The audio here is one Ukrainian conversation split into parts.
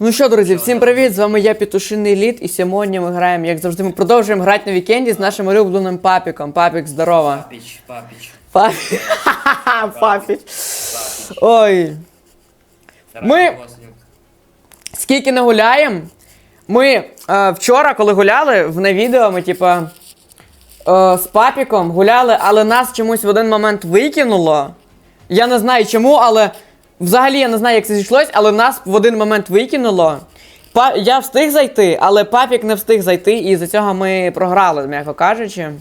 Ну що, друзі, всім привіт! З вами я Петушиний Лід, і сьогодні ми граємо, як завжди, ми продовжуємо грати на вікенді з нашим улюбленим папіком. Папік, здорово. Папіч, папіч. Папік. папіч. Ой. Ми- Скільки не гуляємо? Ми е, вчора, коли гуляли, в на відео ми, типа, е, з папіком гуляли, але нас чомусь в один момент викинуло. Я не знаю чому, але взагалі я не знаю, як це зійшлось, але нас в один момент викинуло. Па- я встиг зайти, але папік не встиг зайти, і за цього ми програли, м'яко кажучи.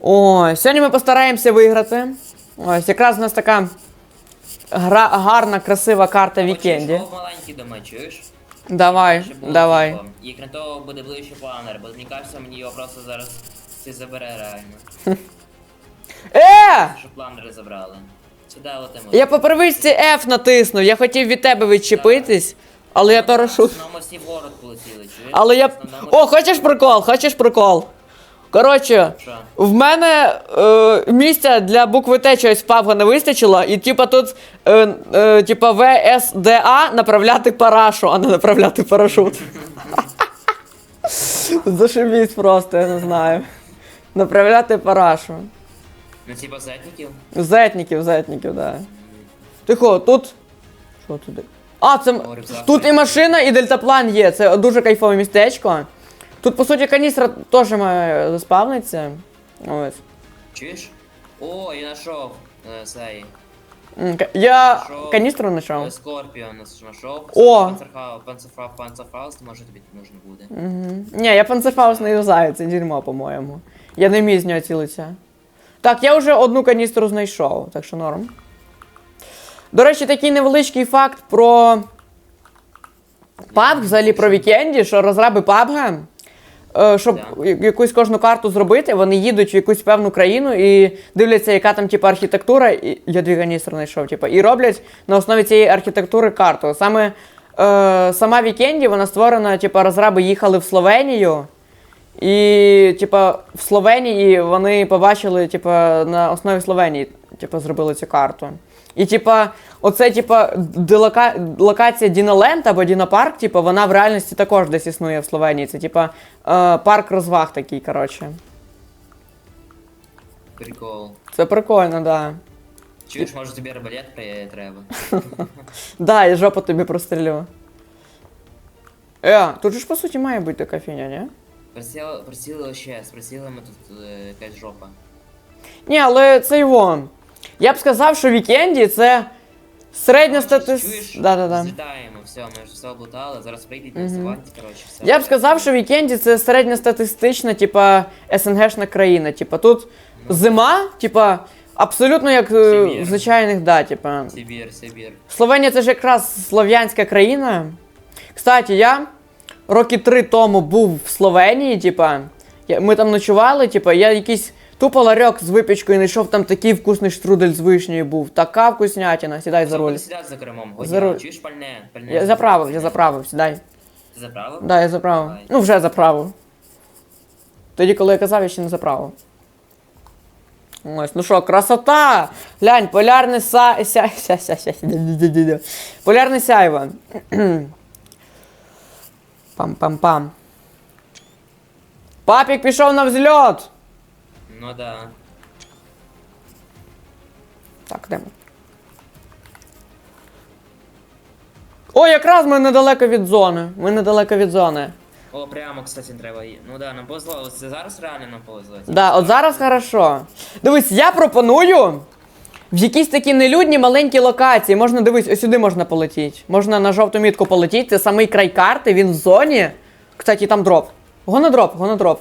Ой, сьогодні ми постараємося виграти. Ось, якраз у нас така гра, гарна, красива карта вікенді. Маленький дома, чуєш? Давай, Щоб було давай. тепло. І крім того буде ближче планер, бо мені кажеться, мені його просто зараз всі забере реально. Е! Щоб планери забрали. Сюди летимо. Я по привичці F натиснув, я хотів від тебе відчепитись, але я парашут. Основному всі в город полетіли, чуєш? Але я. О, хочеш прикол, хочеш прикол. Коротше, Що? в мене е, місця для букви Т чогось папа не вистачило, і типа тут е, е, типа ВСДА направляти парашу, а не направляти парашут. Зашибісь просто, я не знаю. Направляти парашу. Ну типа зетників? Зетників, зетників, да. Тихо, тут. Що туди? А, це. м- рюкзак. Тут і машина, і дельтаплан є. Це дуже кайфове містечко. Тут, по суті, каністра теж має заспавнитися. Ось. Чуєш? О, я знайшов е, цей. М, ка- Я Знайшов. каністру знайшов. е, Скорпіон знайшов. О! Панцерфау, панцерфауст, може тобі нужен буде. Угу. Ні, я панцерфаус не юзаю, це дерьмо, по-моєму. Я не вмію з нього цілитися. Так, я вже одну каністру знайшов, так що норм. До речі, такий невеличкий факт про PUBG, взагалі про вікенді, що розраби PUBG, е, щоб якусь кожну карту зробити, вони їдуть в якусь певну країну і дивляться, яка там типу, архітектура, і я дві каністри знайшов, типу, і роблять на основі цієї архітектури карту. Саме е, сама вікенді, вона створена, типу, розраби їхали в Словенію. І, типа, в Словенії вони побачили, типа, на основі Словенії, типа, зробили цю карту. І, типа, оце, типа, делока... локація Діноленд або Дінопарк, типа, вона в реальності також десь існує в Словенії. Це, типа, е, парк розваг такий, коротше. Прикол. Це прикольно, да. Чуєш, може тобі арбалет треба? Да, я жопу тобі прострілю. Е, тут же ж по суті має бути така фіня, ні? Присіли, присіли ще, з присілами тут е, якась жопа. Ні, але це його. Я б сказав, що вікенді це середня Чуєш? статис... Да-да-да. Злітаємо, все, ми вже все облутали, зараз прийдуть на сьогодні, коротше, все. Я б сказав, що вікенді це середньостатистична, типа, СНГшна країна. Типа, тут зима, типа, абсолютно як е, Сибір. в звичайних, да, типа. Сибір, Сибір. Словенія це ж якраз слов'янська країна. Кстати, я роки три тому був в Словенії, типа. Ми там ночували, типа, я якийсь тупо ларьок з випічкою знайшов, там такий вкусний штрудель з вишнею був. Така вкуснятина, сідай за руль. Сідати за кермом, За руль. чуєш пальне? пальне Я заправив, я заправив, сідай. Ти заправив? Да, я заправив. Давай. Ну, вже заправив. Тоді, коли я казав, я ще не заправив. Ось, ну що, красота! Глянь, полярне са... ся... ся... ся... ся... ся- Полярне сяйво. Пам-пам-пам. Папік пішов на взльот! Ну да. Так, де ми? О, якраз ми недалеко від зони. Ми недалеко від зони. О, прямо, кстати, треба. Ну да, нам повезло. Це зараз реально нам повезло. Да, от зараз хорошо. Дивись, я пропоную в якісь такі нелюдні маленькі локації. Можна дивись, ось сюди можна полетіти. Можна на жовту мітку полетіти. Це самий край карти, він в зоні. Кстати, там дроп. Гонодроп, гонодроп.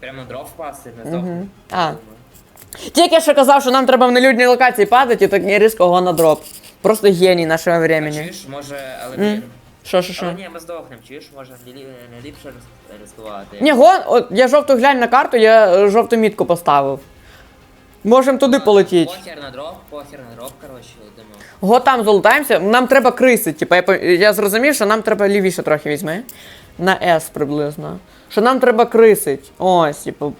Прямо на дров впасти, не здохне. А. Тільки що казав, що нам треба в нелюдній локації падати, і так не різко гонодроп. Просто геній нашого А времени. чуєш, може, але блін. Що, що, Але що? ні, ми здохнемо, чуєш, може не, лі- не ліпше рис- ризикувати. Ні, гон, от я жовту глянь на карту, я е, жовту мітку поставив. Можемо туди полетіти. Похер на дров, похер на дров, коротше, летимо. Го там залутаємося, нам треба криси. Типа, я, по- я зрозумів, що нам треба лівіше трохи візьми. На S приблизно. Що нам треба крисить. Ось, типу.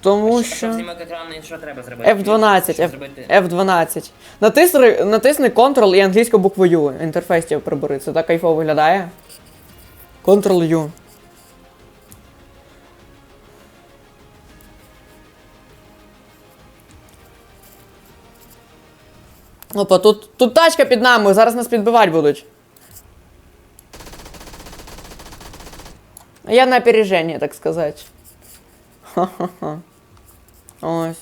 Тому Що і що треба зробити? F12, Що F, зробити? F12. Натисни, натисни Ctrl і англійську букву U. Інтерфейс тебе прибери. Це так кайфово виглядає. Ctrl U. Опа, тут, тут тачка під нами, зараз нас підбивати будуть. Я на опереженні, так сказати. Ха-ха-ха. Ось.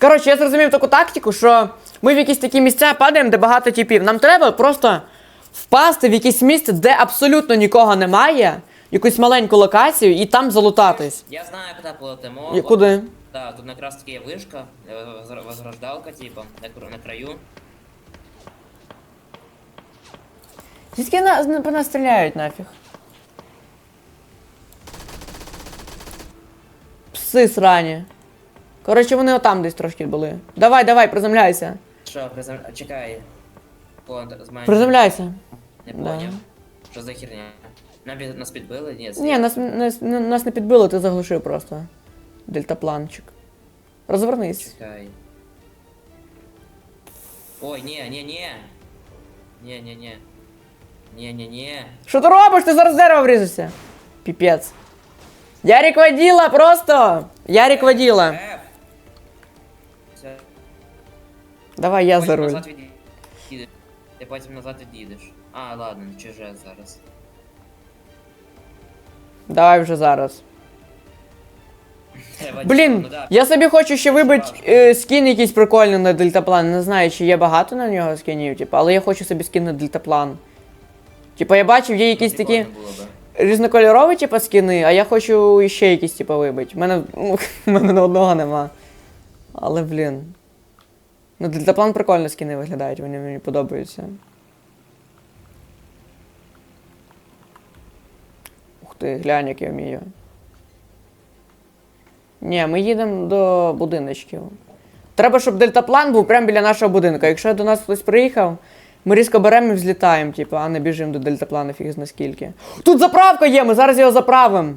Коротше, я зрозумів таку тактику, що ми в якісь такі місця падаємо, де багато типів. Нам треба просто впасти в якесь місце, де абсолютно нікого немає, якусь маленьку локацію і там залутатись. Я знаю, куди. І От- куди? Да, тут якраз таки є вишка, е, воз- возрождалка, типа, на краю. Звідки нас, на- по нас стріляють нафіг? Пси срані. Коротше, вони отам десь трошки були. Давай, давай, приземляйся. Що, призем... чекай. О, з мене Приземляйся. не поняв. Що за херня? Нам нас підбили? Ні, Ні, нас, нас, нас не підбило, ти заглушив просто. Дельтапланчик. Розвернись. Чекай. Ой, ні, ні, ні. Ні, ні, ні. Ні, ні, ні. Що ти робиш? Ти зараз дерево врізався. Піпець. Ярик воділа просто! Ярик воділа. Давай я за руль. Ти потім назад від'їдеш. А, ладно, чуже зараз. Давай вже зараз. Треба Блін, ну я собі хочу ще вибити е, скін якийсь прикольний на дельтаплан. Не знаю, чи є багато на нього скінів, типу, але я хочу собі скін на дельтаплан. Типа я бачив, є якісь такі різнокольорові, типа, скіни, а я хочу ще якісь, типа, вибити. У мене, ну, мене на одного нема. Але, блін. Ну, дельтаплан прикольно скіни виглядають, вони мені подобаються. Ух ти, глянь, як я вмію. Ні, ми їдемо до будиночків. Треба, щоб дельтаплан був прямо біля нашого будинку. Якщо до нас хтось приїхав, ми різко беремо і взлітаємо, типу, а не біжимо до дельтаплану фіг зна. Тут заправка є, ми зараз його заправимо.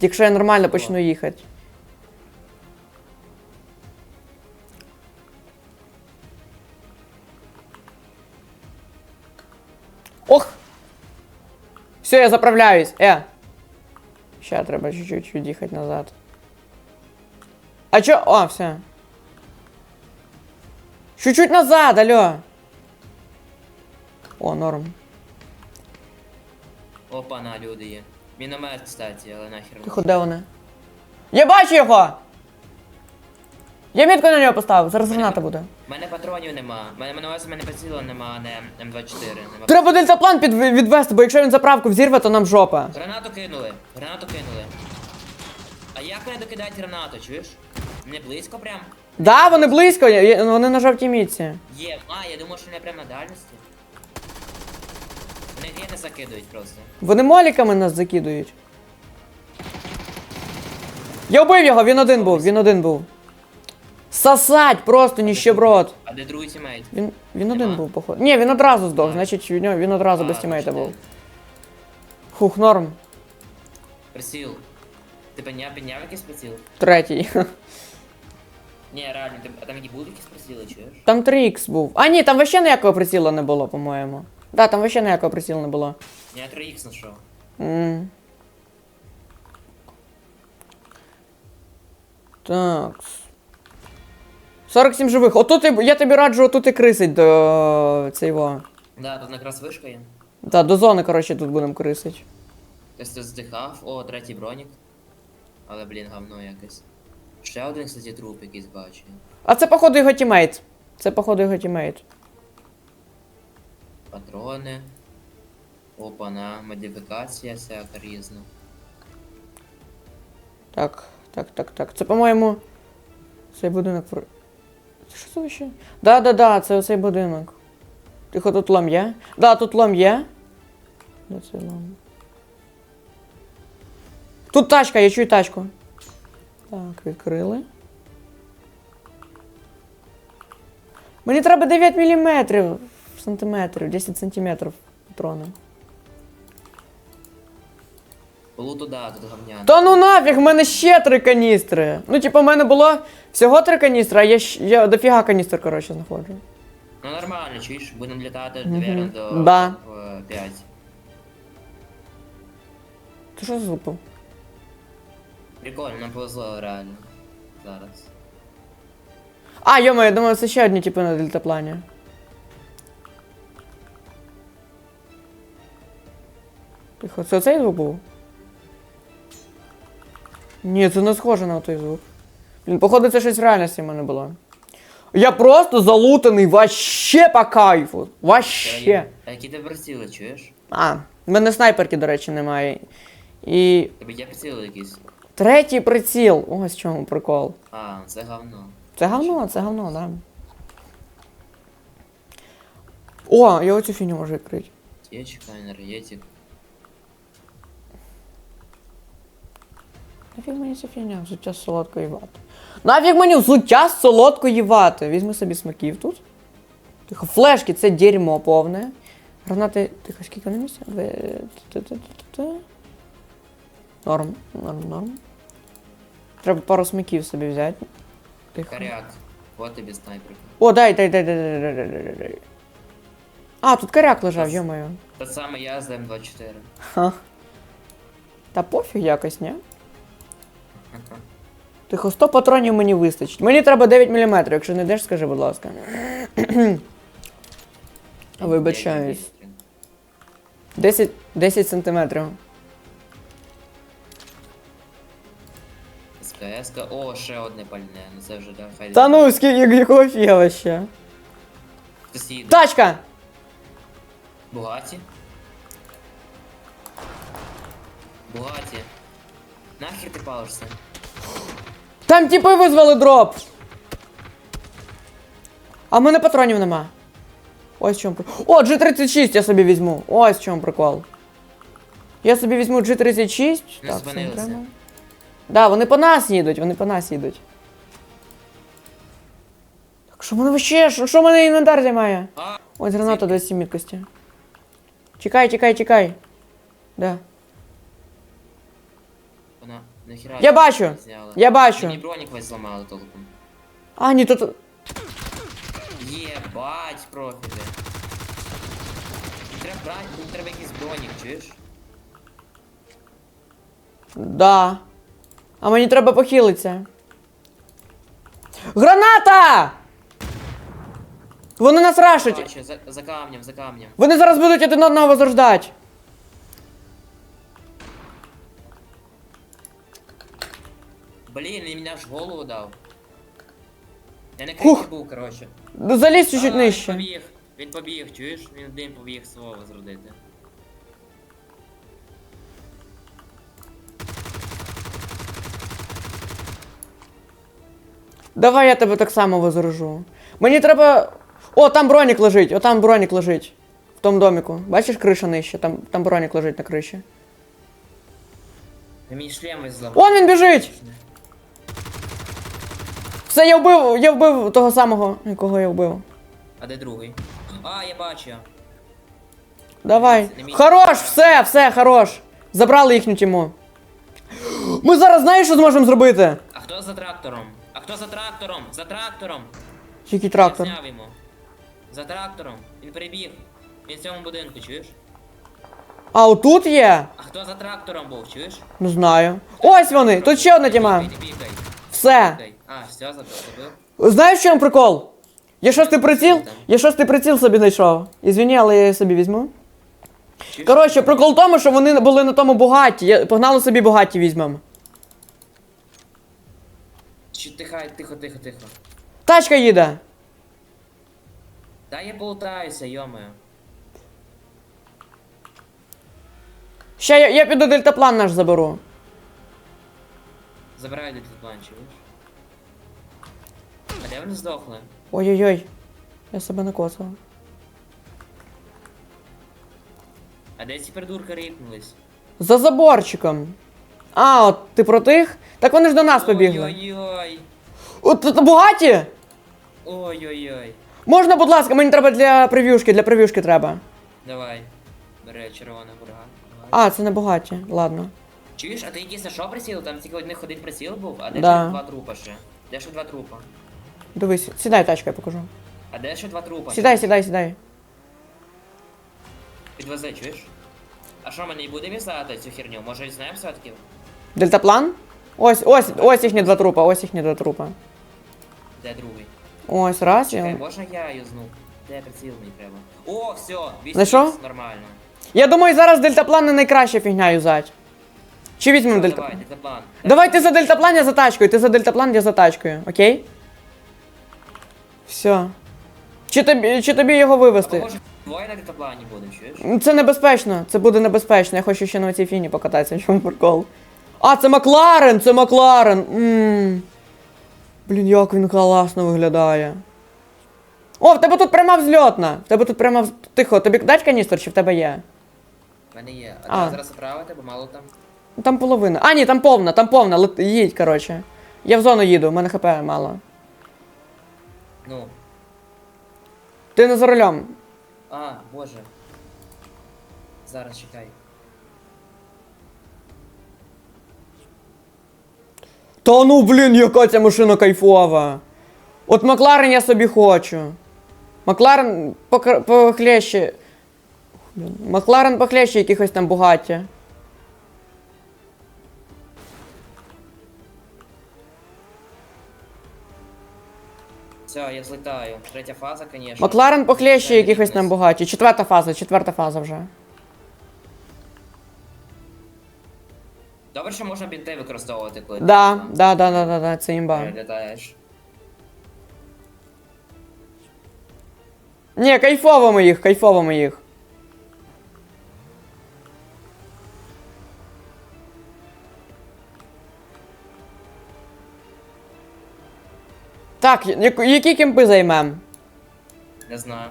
Якщо я нормально почну їхати. Ох! Все, я заправляюсь. Е. Ща треба чуть-чуть від'їхати назад. А чо? О, все. Чуть-чуть назад, алло. О, норм. Опа, на, люди є. Міномет, кстати, але нахер. Тихо, де вони? Я бачу його! Я мітку на нього поставив, зараз граната буде. У мене патронів нема. У мене мене у мене приціла нема, а не М24. Нема. Треба дельтаплан під, відвести, бо якщо він заправку взірве, то нам жопа. Гранату кинули, гранату кинули. А як вони докидають гранату, чуєш? Не близько прям? Да, вони близько, вони на жовтій мітці. Є, а, я думав, що вони прям на дальності. Вони гени закидують просто. Вони моліками нас закидують. Я вбив його, він один був, він один був. Сосать просто ніщеброд. А де другий тімейт? Він, він один Нема? був, походу. Ні, він одразу здох, значить він, він одразу А, без тімейта був. Фух, норм. Приціл. Ти підняв, підняв якийсь приціл? Третій. Ні, реально, ти, а там які будуть якісь приціли, чуєш? Там 3х був. А ні, там вообще ніякого приціла не було, по-моєму. Да, там вообще ніякого приціла не було. Я 3х знайшов. М. Так. 47 живих. Отут і- я тобі раджу отут і крисить до цього. Да, тут якраз вишка є. Да, до зони, коротше, тут будемо крисить. Хтось тут здихав, о, третій бронік. Але, блін, говно якесь. Ще один, кстати, труп якийсь бачу. А це, походу, його тімейт. Це, походу, його тімейт. Патрони. Опана, модифікація всяка різна. Так, так, так, так. Це, по-моєму. Цей будинок. що це вообще? Да, да, да, це оцей будинок. Тихо, тут лом є? Да, тут лом є. Де цей лом? Тут тачка, я чую тачку. Так, відкрили. Мені треба 9 мм сантиметрів, 10 сантиметрів патрони. Полуту, да, тут говняно. Та ну нафіг, в мене ще три каністри. Ну, типу, в мене було всього три каністри, а я, щ- я дофіга каністр, коротше, знаходжу. Ну нормально, чуєш, будемо літати, Мгм. наверное, до Да. 5. Ти що за звук? Прикольно, нам повезло реально. Зараз. А, йома, я думаю, це ще одні типи на дельтаплані. Тихо, це цей звук був? Ні, це не схоже на той звук. Блін, походу, це щось в реальності в мене було. Я просто залутаний вообще по кайфу. Вообще. А які ти приціли, чуєш? А, в мене снайперки, до речі, немає. І Тебе є приціли якісь? третій приціл. Ось в чому прикол. А, це говно. Це говно, це говно, да. О, я оцю фігню можу відкрити. Течка, енергетик. Нафіг мені ця фігня, взуття з солодкої вати. Нафіг мені взуття з солодкої вати. Візьми собі смаків тут. Тихо, флешки, це дерьмо повне. Гранати. Тихо, скільки вони місця? Норм, норм, норм. Треба пару смаків собі взяти. Тихо. Коряк. Вот тобі снайперка. О, дай, дай, дай, дай, дай, дай, дай, дай, дай. А, тут коряк лежав, йо-моє. Те саме я з М24. Ха. Та пофіг якось, ні? Тихо, 100 патронів мені вистачить. Мені треба 9 мм, якщо не йдеш, скажи, будь ласка. Вибачаюсь. 10, 10 сантиметрів. СКС. О, ще одне пальне. Ну це вже да, хай. Та ну, скільки якого фіга ще. Тачка! Бугаті. Бугаті. Нахер ти палишся? Там типи визвали дроп! А в мене патронів нема. Ось в чому прикол. О, G36 я собі візьму. Ось в чому прикол. Я собі візьму G36. Не Так. Да, вони по нас їдуть, вони по нас їдуть. Так що в мене вообще, що, що в мене інвентар займає? Ось граната 27 міткості. Чекай, чекай, чекай. Да. Вона нахера. Я бачу. Зняла. Я бачу. Мені бронік весь зламали толком. А, ні, тут. Єбать, профіти. Мені треба брати, мені треба якийсь бронік, чуєш? Да. А мені треба похилитися. Граната! Вони нас рашать. Бачу, за, за камнем, за камнем. Вони зараз будуть один одного возрождати. Блін, він мене аж голову дав. Я на криші був, коротше. Залізь чуть-чуть А, нижче. Він побіг, він побіг, чуєш? Він один побіг свого зродити. Давай я тебе так само возражу. Мені треба. О, там бронік лежить, о, там бронік лежить. В тому доміку. Бачиш, криша нижче, там, там бронік лежить на криші. Він мені шлем зламав. Он він біжить! Все, я вбив, я вбив того самого, якого я вбив. А де другий? А, я бачу. Давай. Не мій. Хорош, все, все, хорош. Забрали їхню тіму. Ми зараз знаєш, що зможемо зробити? А хто за трактором? А хто за трактором? За трактором! Який трактор? Я зняв йому. За трактором. Він прибіг. Він в цьому будинку, чуєш? А отут є? А хто за трактором був, чуєш? Не знаю. Ось вони, тут ще одна тіма. Бігай, бігай, Все. бігай. А, все, забив, забив. Знаєш, в чому прикол? Я шостий приціл, я шостий приціл собі знайшов. Ізвини, але я собі візьму. Коротше, прикол в тому, що вони були на тому багаті. Я погнали собі багаті візьмемо. Тихай, тихо, тихо, тихо. Тачка їде. Дай я полутаюся, йомаю. Ще я, я піду дельтаплан наш заберу. Забирай до план, чуєш? А де вони здохли? Ой-ой-ой. Я себе накосив. А де ці придурки рипнулись? За заборчиком. А, от ти про тих? Так вони ж до нас побігли. Ой-ой-ой. От тут багаті? Ой-ой-ой. Можна, будь ласка, мені треба для прев'юшки, для прев'юшки треба. Давай. Бери червона бурга. А, це не багаті, ладно. Чуєш, а ти якийсь на що приціл? Там тільки одних один приціл був, а де Да. ще два трупа ще? Де ще два трупа? Дивись, сідай, тачка, я покажу. А де ще два трупа? Сідай, сідай, сідай. Підвези, чуєш? А що, ми не будемо в'язати цю херню? Може візьмемо все-таки? Дельтаплан? Ось, ось, ось їхні два трупа, ось їхні два трупа. Де другий? Ось, раз. Чекай, І... можна я юзну? Де приціл мені треба? О, все, 8 Знайшов? нормально. Я думаю, зараз дельтаплан не найкраща фігня юзать. Чи візьмемо дельтаплан? давай, дельтаплан. Давай ти за дельтаплан, я за тачкою, ти за дельтаплан, я за тачкою, окей? Все. Чи тобі, чи тобі його вивезти? може двоє на дельтаплані будемо, чуєш? Це небезпечно, це буде небезпечно. Я хочу ще на цій фіні покататися, в чому прикол. А, це Макларен, це Макларен. Ммм. Блін, як він класно виглядає. О, в тебе тут пряма взльотна. В тебе тут пряма вз- Тихо, тобі дать каністр, чи в тебе є? У мене є. А, А. треба зараз заправити, бо мало там. Там половина. А, ні, там повна, там повна. Лет... Їдь, коротше. Я в зону їду, в мене хп мало. Ну. Ти не за рулем. А, боже. Зараз чекай. Та ну, блін, яка ця машина кайфова. От Макларен я собі хочу. Макларен похлеще. Макларен похлеще якихось там Бугатті. Все, я злітаю. Третя фаза, звісно. Макларен похлеще якихось там багаті. Четверта фаза, четверта фаза вже. Добре, що можна бінти використовувати, коли Да, ти да, да, да, да, да, це імба. літаєш. Ні, кайфово моїх, кайфово моїх. Так, я- які кемпи займем? Не знаю.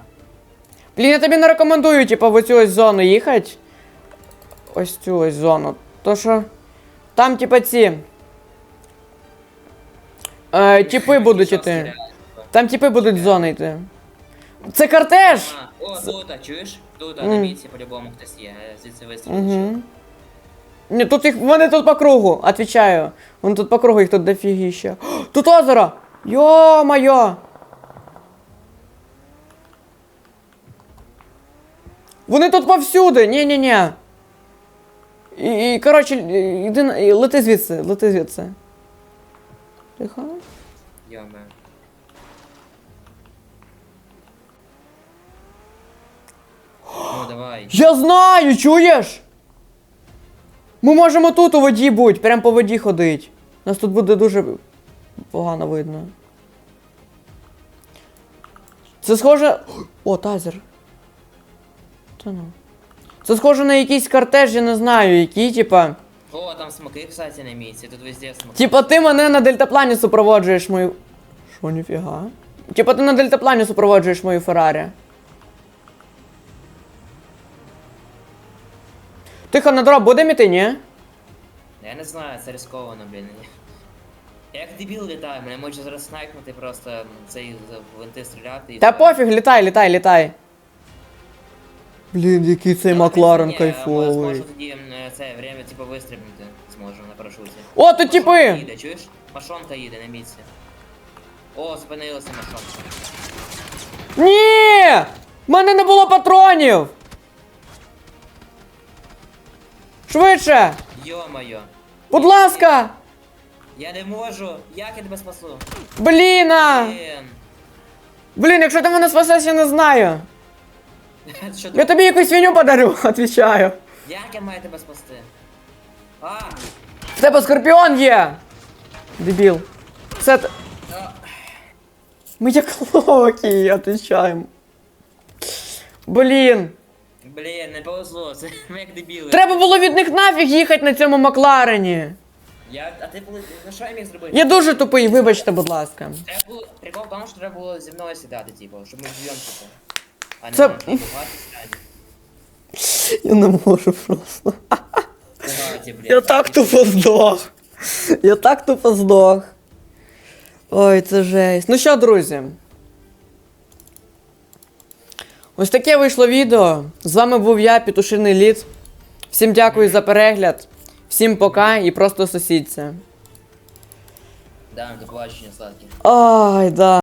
Блін, я тобі не рекомендую, типу, в оцю ось зону їхати. Ось цю ось зону. То що. Там, типа, ці. Е, типи будуть іти. Там типи будуть з зони йти. Це кортеж! А, о, тут, а чуєш? Тут, а Мгм. місці по-любому хтось є. е, Звідси вистрілив. Угу. Ні, тут їх. Вони тут по кругу, отвечаю. Вони тут по кругу, їх тут дофігіще. Тут озеро! Йо-моє! Вони тут повсюди! Ні-ні-ні. І, і коротше, іди, і лети звідси, лети звідси. Тихо. Йоме. Ну, давай. Я знаю, чуєш? Ми можемо тут у воді бути, прям по воді ходить. Нас тут буде дуже погано видно. Це схоже. О, тазер. Та ну. Це схоже на якийсь кортеж, я не знаю, який, типа. О, там смоки, кстати, на місці. Тут везде смоки. Типа ти мене на дельтаплані супроводжуєш мою. Що, ніфіга? Типа ти на дельтаплані супроводжуєш мою Феррарі. Тихо, на дроп будемо іти, ні? Я не знаю, це ризиковано, блін. Я як дебіл літаю, мене може зараз снайпнути просто цей винти стріляти і. Та пофіг, літай, літай, літай. Блін, який цей Макларен ні, Зможу тоді це время, типу, вистрибнути зможу на парашуті. О, тут типи! їде, чуєш? Машонка їде на місці. О, зупинилася машонка. Ні! В мене не було патронів! Швидше! Йо-моє. Будь ласка! Я не можу! Як я тебе спасу? Блін! а! Блін. Блін, якщо ти мене спасеш, я не знаю. Що Я ти? тобі якусь свиню подарю, отвічаю. Як я маю тебе спасти? А! В тебе скорпіон є! Дебіл. Це. т- а, Ми як локі, отвічаємо. Блін. Блін, не повезло, це ми як дебіли. Треба було від них нафіг їхати на цьому Макларені. Я, а ти були, ну що я міг зробити? Я дуже тупий, вибачте, будь ласка. Треба було, прикол в тому, що треба було зі мною сідати, типу, щоб ми вдвоєм, типу. А не Це- можна багато сідати. Я не можу просто. Багаті, блін. Я так тупо здох. Я так тупо здох. Ой, це жесть. Ну що, друзі? Ось таке вийшло відео. З вами був я, Петушиний Літ. Всім дякую за перегляд. Всім пока і просто сусідця. Да, до побачення, сладкі. Ай, да.